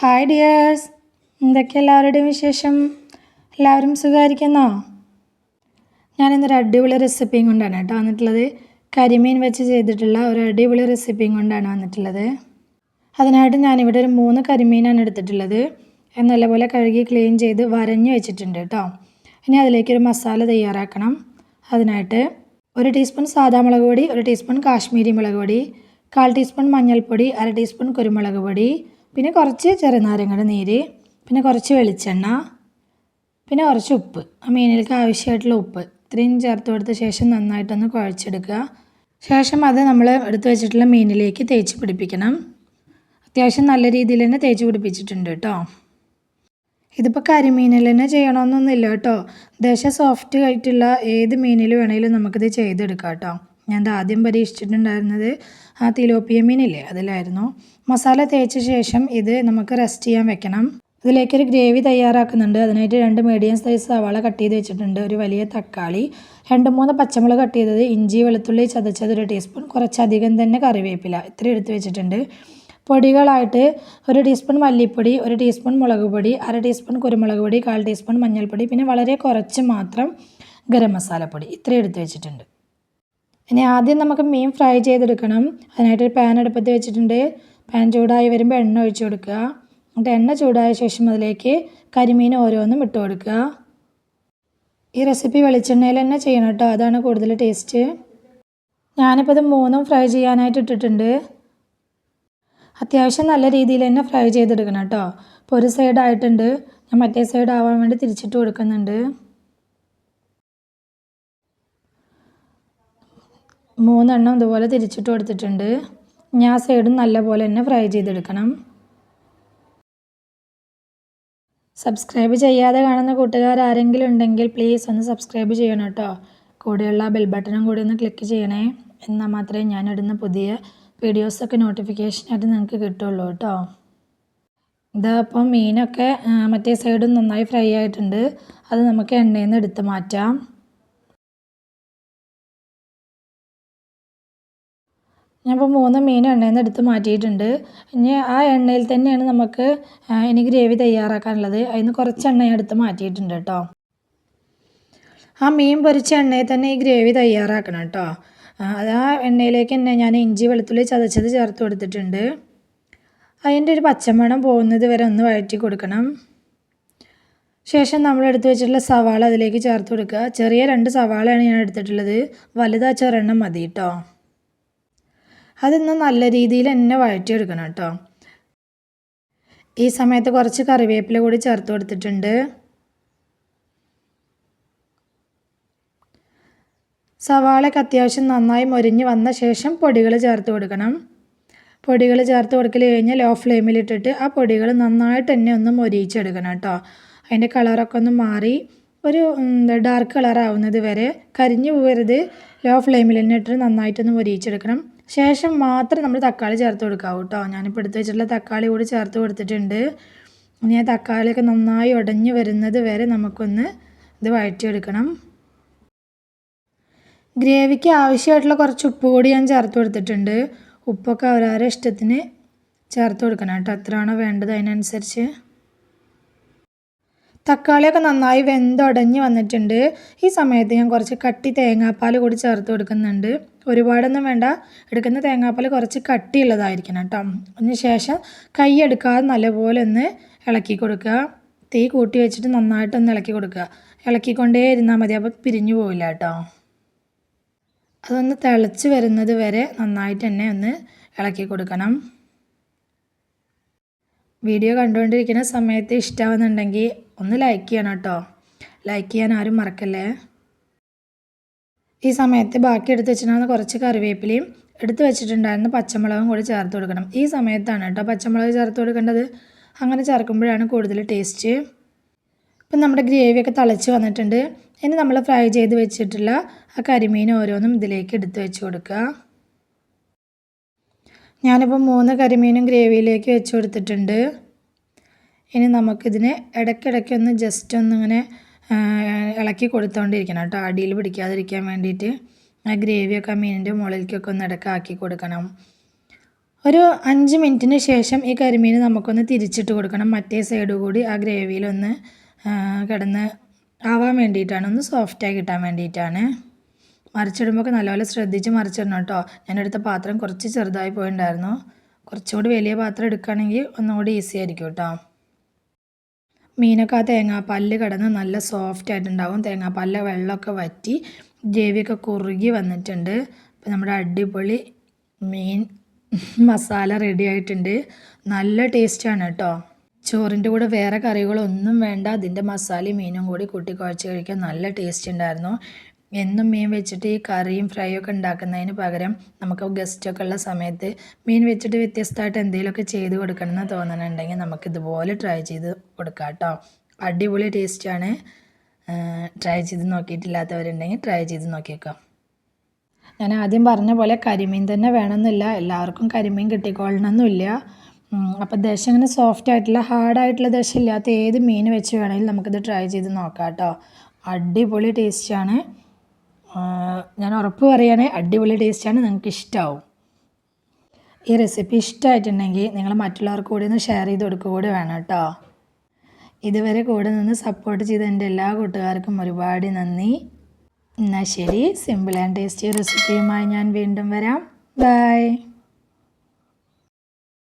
Hi dears എന്തൊക്കെ എല്ലാവരുടെയും വിശേഷം? എല്ലാവരും സുഖമായിരിക്കുന്നോ? ഞാനിന്നൊരു അടിപൊളി റെസിപ്പിയും കൊണ്ടാണ് കേട്ടോ വന്നിട്ടുള്ളത്. കരിമീൻ വെച്ച് ചെയ്തിട്ടുള്ള ഒരു അടിപൊളി റെസിപ്പിയും കൊണ്ടാണ് വന്നിട്ടുള്ളത്. അതിനായിട്ട് ഞാനിവിടെ ഒരു മൂന്ന് കരിമീനാണ് എടുത്തിട്ടുള്ളത്. നല്ലപോലെ കഴുകി ക്ലീൻ ചെയ്ത് വരഞ്ഞ് വെച്ചിട്ടുണ്ട് കേട്ടോ. ഇനി അതിലേക്കൊരു മസാല തയ്യാറാക്കണം. അതിനായിട്ട് ഒരു ടീസ്പൂൺ സാദാ മുളക് പൊടി ഒരു ടീസ്പൂൺ കാശ്മീരി മുളക് പൊടി കാൽ ടീസ്പൂൺ മഞ്ഞൾപ്പൊടി അര ടീസ്പൂൺ കുരുമുളക് പൊടി പിന്നെ കുറച്ച് ചെറുനാരങ്ങയുടെ നീര് പിന്നെ കുറച്ച് വെളിച്ചെണ്ണ പിന്നെ കുറച്ച് ഉപ്പ്. ആ മീനിലേക്ക് ആവശ്യമായിട്ടുള്ള ഉപ്പ്. ഇത്രയും ചേർത്ത് കൊടുത്ത ശേഷം നന്നായിട്ടൊന്ന് കുഴച്ചെടുക്കുക. ശേഷം അത് നമ്മൾ എടുത്തു വെച്ചിട്ടുള്ള മീനിലേക്ക് തേച്ച് പിടിപ്പിക്കണം. അത്യാവശ്യം നല്ല രീതിയിൽ തന്നെ തേച്ച് പിടിപ്പിച്ചിട്ടുണ്ട് കേട്ടോ. ഇതിപ്പോൾ കരിമീനിൽ തന്നെ ചെയ്യണമെന്നൊന്നുമില്ല കേട്ടോ. ദശ സോഫ്റ്റ് ആയിട്ടുള്ള ഏത് മീനിൽ വേണമെങ്കിലും നമുക്കിത് ചെയ്തെടുക്കാം കേട്ടോ. ഞാൻ ആദ്യം പരീക്ഷിച്ചിട്ടുണ്ടായിരുന്നത് ആ തിലോപ്പിയ മീനില്ലേ അതിലായിരുന്നു. മസാല തേച്ച ശേഷം ഇത് നമുക്ക് റെസ്റ്റ് ചെയ്യാൻ വെക്കണം. ഇതിലേക്കൊരു ഗ്രേവി തയ്യാറാക്കുന്നുണ്ട്. അതിനായിട്ട് രണ്ട് മീഡിയം സൈസ് സവാള കട്ട് ചെയ്ത് വെച്ചിട്ടുണ്ട്. ഒരു വലിയ തക്കാളി രണ്ട് മൂന്ന് പച്ചമുളക് കട്ട് ചെയ്തത് ഇഞ്ചി വെളുത്തുള്ളി ചതച്ചത് ഒരു ടീസ്പൂൺ കുറച്ചധികം തന്നെ കറിവേപ്പില ഇത്ര എടുത്ത് വെച്ചിട്ടുണ്ട്. പൊടികളായിട്ട് ഒരു ടീസ്പൂൺ മല്ലിപ്പൊടി ഒരു ടീസ്പൂൺ മുളക് പൊടി അര ടീസ്പൂൺ കുരുമുളക് പൊടി കാൽ ടീസ്പൂൺ മഞ്ഞൾപ്പൊടി പിന്നെ വളരെ കുറച്ച് മാത്രം ഗരം മസാലപ്പൊടി ഇത്രയും എടുത്ത് വെച്ചിട്ടുണ്ട്. ഇനി ആദ്യം നമുക്ക് മീൻ ഫ്രൈ ചെയ്തെടുക്കണം. അതിനായിട്ട് ഒരു പാൻ അടുപ്പത്ത് വെച്ചിട്ടുണ്ട്. പാൻ ചൂടായി വരുമ്പോൾ എണ്ണ ഒഴിച്ചു കൊടുക്കുക. എന്നിട്ട് എണ്ണ ചൂടായ ശേഷം അതിലേക്ക് കരിമീൻ ഓരോന്നും ഇട്ട് കൊടുക്കുക. ഈ റെസിപ്പി വെളിച്ചെണ്ണയിൽ തന്നെ ചെയ്യണം കേട്ടോ. അതാണ് കൂടുതൽ ടേസ്റ്റ് ഞാനിപ്പോൾ ഇത് മൂന്നും ഫ്രൈ ചെയ്യാനായിട്ട് ഇട്ടിട്ടുണ്ട്. അത്യാവശ്യം നല്ല രീതിയിൽ തന്നെ ഫ്രൈ ചെയ്തെടുക്കണം കേട്ടോ. ഇപ്പോൾ ഒരു സൈഡായിട്ടുണ്ട് ഞാൻ മറ്റേ സൈഡ് ആവാൻ വേണ്ടി തിരിച്ചിട്ട് കൊടുക്കുന്നുണ്ട്. മൂന്നെണ്ണം ഇതുപോലെ തിരിച്ചിട്ട് കൊടുത്തിട്ടുണ്ട്. ഞാൻ സൈഡും നല്ലപോലെ തന്നെ ഫ്രൈ ചെയ്തെടുക്കണം. സബ്സ്ക്രൈബ് ചെയ്യാതെ കാണുന്ന കൂട്ടുകാർ ആരെങ്കിലും ഉണ്ടെങ്കിൽ പ്ലീസ് ഒന്ന് സബ്സ്ക്രൈബ് ചെയ്യണം കേട്ടോ. കൂടെയുള്ള ബെൽ ബട്ടണും കൂടി ഒന്ന് ക്ലിക്ക് ചെയ്യണേ. എന്നാൽ മാത്രമേ ഞാൻ ഇടുന്ന പുതിയ വീഡിയോസൊക്കെ നോട്ടിഫിക്കേഷനായിട്ട് നിങ്ങൾക്ക് കിട്ടുള്ളൂ കേട്ടോ. ഇതപ്പം മീനൊക്കെ മറ്റേ സൈഡും നന്നായി ഫ്രൈ ആയിട്ടുണ്ട്. അത് നമുക്ക് എണ്ണയിൽ നിന്ന് എടുത്ത് മാറ്റാം. ഞാനിപ്പോൾ മൂന്ന് മീൻ എണ്ണയിൽ നിന്ന് എടുത്ത് മാറ്റിയിട്ടുണ്ട്. ഇനി ആ എണ്ണയിൽ തന്നെയാണ് നമുക്ക് ഇനി ഗ്രേവി തയ്യാറാക്കാനുള്ളത്. അതിന് കുറച്ച് എണ്ണ എടുത്ത് മാറ്റിയിട്ടുണ്ട് കേട്ടോ. ആ മീൻ പൊരിച്ച എണ്ണയിൽ തന്നെ ഈ ഗ്രേവി തയ്യാറാക്കണം കേട്ടോ. അത് ആ എണ്ണയിലേക്ക് തന്നെ ഞാൻ ഇഞ്ചി വെളുത്തുള്ളി ചതച്ചത് ചേർത്ത് കൊടുത്തിട്ടുണ്ട്. അതിന്റെ ഒരു പച്ചമണം പോകുന്നത് വരെ ഒന്ന് വഴറ്റി കൊടുക്കണം. ശേഷം നമ്മൾ എടുത്തു വെച്ചിട്ടുള്ള സവാള അതിലേക്ക് ചേർത്ത് കൊടുക്കുക. ചെറിയ രണ്ട് സവാളയാണ് ഞാൻ എടുത്തിട്ടുള്ളത്. വലുതാ ചെറെണ്ണം മതി കേട്ടോ. അതൊന്ന് നല്ല രീതിയിൽ തന്നെ വഴറ്റിയെടുക്കണം കേട്ടോ. ഈ സമയത്ത് കുറച്ച് കറിവേപ്പില കൂടി ചേർത്ത് കൊടുത്തിട്ടുണ്ട്. സവാളയ്ക്ക് അത്യാവശ്യം നന്നായി മൊരിഞ്ഞ് വന്ന ശേഷം പൊടികൾ ചേർത്ത് കൊടുക്കണം. പൊടികൾ ചേർത്ത് കൊടുക്കൽ കഴിഞ്ഞാൽ ലോ ഫ്ലെയിമിലിട്ടിട്ട് ആ പൊടികൾ നന്നായിട്ട് തന്നെ ഒന്ന് മൊരിയിച്ചെടുക്കണം കേട്ടോ. അതിന്റെ കളറൊക്കെ ഒന്ന് മാറി ഒരു ഡാർക്ക് കളറാവുന്നത് വരെ കരിഞ്ഞു പോകരുത് ലോ ഫ്ലെയിമിൽ തന്നെ ഇട്ടിട്ട് നന്നായിട്ടൊന്ന് മൊരിയിച്ചെടുക്കണം. ശേഷം മാത്രം നമ്മൾ തക്കാളി ചേർത്ത് കൊടുക്കാവൂ കേട്ടോ ഞാനിപ്പോൾ എടുത്ത് വെച്ചിട്ടുള്ള തക്കാളി കൂടി ചേർത്ത് കൊടുത്തിട്ടുണ്ട്. ഇനി ആ തക്കാളിയൊക്കെ നന്നായി ഉടഞ്ഞു വരുന്നത് വരെ നമുക്കൊന്ന് ഇത് വഴറ്റിയെടുക്കണം. ഗ്രേവിക്ക് ആവശ്യമായിട്ടുള്ള കുറച്ച് ഉപ്പ് കൂടി ഞാൻ ചേർത്ത് കൊടുത്തിട്ടുണ്ട്. ഉപ്പൊക്കെ അവരവരെ ഇഷ്ടത്തിന് ചേർത്ത് കൊടുക്കണം കേട്ടോ എത്രയാണോ വേണ്ടത് അതിനനുസരിച്ച്. തക്കാളിയൊക്കെ നന്നായി വെന്തുടഞ്ഞ് വന്നിട്ടുണ്ട്. ഈ സമയത്ത് ഞാൻ കുറച്ച് കട്ടി തേങ്ങാപ്പാൽ കൂടി ചേർത്ത് കൊടുക്കുന്നുണ്ട്. ഒരുപാടൊന്നും വേണ്ട. എടുക്കുന്ന തേങ്ങാപ്പാൽ കുറച്ച് കട്ടിയുള്ളതായിരിക്കണം കേട്ടോ. അതിന് ശേഷം കൈ എടുക്കാതെ നല്ലപോലെ ഒന്ന് ഇളക്കി കൊടുക്കുക. തീ കൂട്ടി വെച്ചിട്ട് നന്നായിട്ടൊന്ന് ഇളക്കി കൊടുക്കുക. ഇളക്കിക്കൊണ്ടേ ഇരുന്നാൽ മതി. അപ്പോൾ പിരിഞ്ഞു പോവില്ല കേട്ടോ. അതൊന്ന് തിളച്ച് വരുന്നത് വരെ നന്നായിട്ട് തന്നെ ഒന്ന് ഇളക്കി കൊടുക്കണം. വീഡിയോ കണ്ടുകൊണ്ടിരിക്കുന്ന സമയത്ത് ഇഷ്ടമാവുന്നുണ്ടെങ്കിൽ ഒന്ന് ലൈക്ക് ചെയ്യണം കേട്ടോ. ലൈക്ക് ചെയ്യാൻ ആരും മറക്കല്ലേ? ഈ സമയത്ത് ബാക്കി എടുത്ത് വെച്ചിട്ടുണ്ടായിരുന്ന കുറച്ച് കറിവേപ്പിലയും എടുത്ത് വെച്ചിട്ടുണ്ടായിരുന്ന പച്ചമുളകും കൂടി ചേർത്ത് കൊടുക്കണം. ഈ സമയത്താണ് കേട്ടോ പച്ചമുളക് ചേർത്ത് കൊടുക്കേണ്ടത്. അങ്ങനെ ചേർക്കുമ്പോഴാണ് കൂടുതൽ ടേസ്റ്റ്. ഇപ്പം നമ്മുടെ ഗ്രേവിയൊക്കെ തിളച്ച് വന്നിട്ടുണ്ട്. ഇനി നമ്മൾ ഫ്രൈ ചെയ്ത് വെച്ചിട്ടുള്ള ആ കരിമീൻ ഓരോന്നും ഇതിലേക്ക് എടുത്ത് വെച്ച് കൊടുക്കുക. ഞാനിപ്പോൾ മൂന്ന് കരിമീനും ഗ്രേവിയിലേക്ക് വെച്ച് കൊടുത്തിട്ടുണ്ട്. ഇനി നമുക്കിതിനെ ഇടയ്ക്കിടയ്ക്ക് ഒന്ന് ജസ്റ്റ് ഒന്നിങ്ങനെ ഇളക്കി കൊടുത്തുകൊണ്ടിരിക്കണം കേട്ടോ. അടിയിൽ പിടിക്കാതിരിക്കാൻ വേണ്ടിയിട്ട് ആ ഗ്രേവിയൊക്കെ മീനിന്റെ മുകളിലേക്കൊക്കെ ഒന്ന് ഇടയ്ക്ക് ആക്കി കൊടുക്കണം. ഒരു അഞ്ച് മിനിറ്റിന് ശേഷം ഈ കരിമീൻ നമുക്കൊന്ന് തിരിച്ചിട്ട് കൊടുക്കണം. മറ്റേ സൈഡ് കൂടി ആ ഗ്രേവിയിലൊന്ന് കിടന്ന് ആവാൻ വേണ്ടിയിട്ടാണ്. ഒന്ന് സോഫ്റ്റായി കിട്ടാൻ വേണ്ടിയിട്ടാണ്. മറിച്ചിടുമ്പോൾ നല്ലപോലെ ശ്രദ്ധിച്ച് മറിച്ചിടണം കേട്ടോ. ഞാനെടുത്ത പാത്രം കുറച്ച് ചെറുതായി പോയിട്ടുണ്ടായിരുന്നു. കുറച്ചുകൂടി വലിയ പാത്രം എടുക്കുകയാണെങ്കിൽ ഒന്നുകൂടി ഈസി ആയിരിക്കും കേട്ടോ. മീനൊക്കെ ആ തേങ്ങാപ്പാലിൽ കിടന്ന് നല്ല സോഫ്റ്റ് ആയിട്ടുണ്ടാവും. തേങ്ങാപ്പാലിലെ വെള്ളമൊക്കെ വറ്റി ഗ്രേവിയൊക്കെ കുറുകി വന്നിട്ടുണ്ട്. അപ്പോൾ നമ്മുടെ അടിപൊളി മീൻ മസാല റെഡി ആയിട്ടുണ്ട്. നല്ല ടേസ്റ്റാണ് കേട്ടോ. ചോറിന്റെ കൂടെ വേറെ കറികളൊന്നും വേണ്ട. അതിന്റെ മസാലയും മീനും കൂടി കൂട്ടി കുഴച്ച് കഴിക്കാൻ നല്ല ടേസ്റ്റ് ഉണ്ടായിരുന്നു. എന്നും മീൻ വെച്ചിട്ട് ഈ കറിയും ഫ്രൈയൊക്കെ ഉണ്ടാക്കുന്നതിന് പകരം നമുക്ക് ഗസ്റ്റൊക്കെ ഉള്ള സമയത്ത് മീൻ വെച്ചിട്ട് വ്യത്യസ്തമായിട്ട് എന്തെങ്കിലുമൊക്കെ ചെയ്ത് കൊടുക്കണം എന്ന് തോന്നുന്നുണ്ടെങ്കിൽ നമുക്ക് ഇതുപോലെ ട്രൈ ചെയ്ത് കൊടുക്കാം കേട്ടോ അടിപൊളി ടേസ്റ്റാണ് ട്രൈ ചെയ്ത് നോക്കിയിട്ടില്ലാത്തവരുണ്ടെങ്കിൽ ട്രൈ ചെയ്ത് നോക്കിയേക്കാം. ഞാൻ ആദ്യം പറഞ്ഞ പോലെ കരിമീൻ തന്നെ വേണമെന്നില്ല. എല്ലാവർക്കും കരിമീൻ കിട്ടിക്കൊള്ളണമെന്നില്ല അപ്പോൾ ദശ അങ്ങനെ സോഫ്റ്റ് ആയിട്ടുള്ള ഹാർഡായിട്ടുള്ള ദശ ഇല്ലാത്ത ഏത് മീൻ വെച്ച് വേണമെങ്കിലും നമുക്കിത് ട്രൈ ചെയ്ത് നോക്കാം കേട്ടോ അടിപൊളി ടേസ്റ്റാണ് ഞാൻ ഉറപ്പ് പറയുകയാണെ അടിപൊളി ടേസ്റ്റാണ് നിങ്ങൾക്ക് ഇഷ്ടമാവും ഈ റെസിപ്പി ഇഷ്ടമായിട്ടുണ്ടെങ്കിൽ നിങ്ങൾ മറ്റുള്ളവർക്ക് കൂടി ഒന്ന് ഷെയർ ചെയ്ത് കൊടുക്കുക കൂടി വേണം കേട്ടോ. ഇതുവരെ കൂടെ നിന്ന് സപ്പോർട്ട് ചെയ്ത എന്റെ എല്ലാ കൂട്ടുകാർക്കും ഒരുപാട് നന്ദി. എന്നാൽ ശരി സിമ്പിൾ ആൻഡ് ടേസ്റ്റി റെസിപ്പിയുമായി ഞാൻ വീണ്ടും വരാം. ബൈ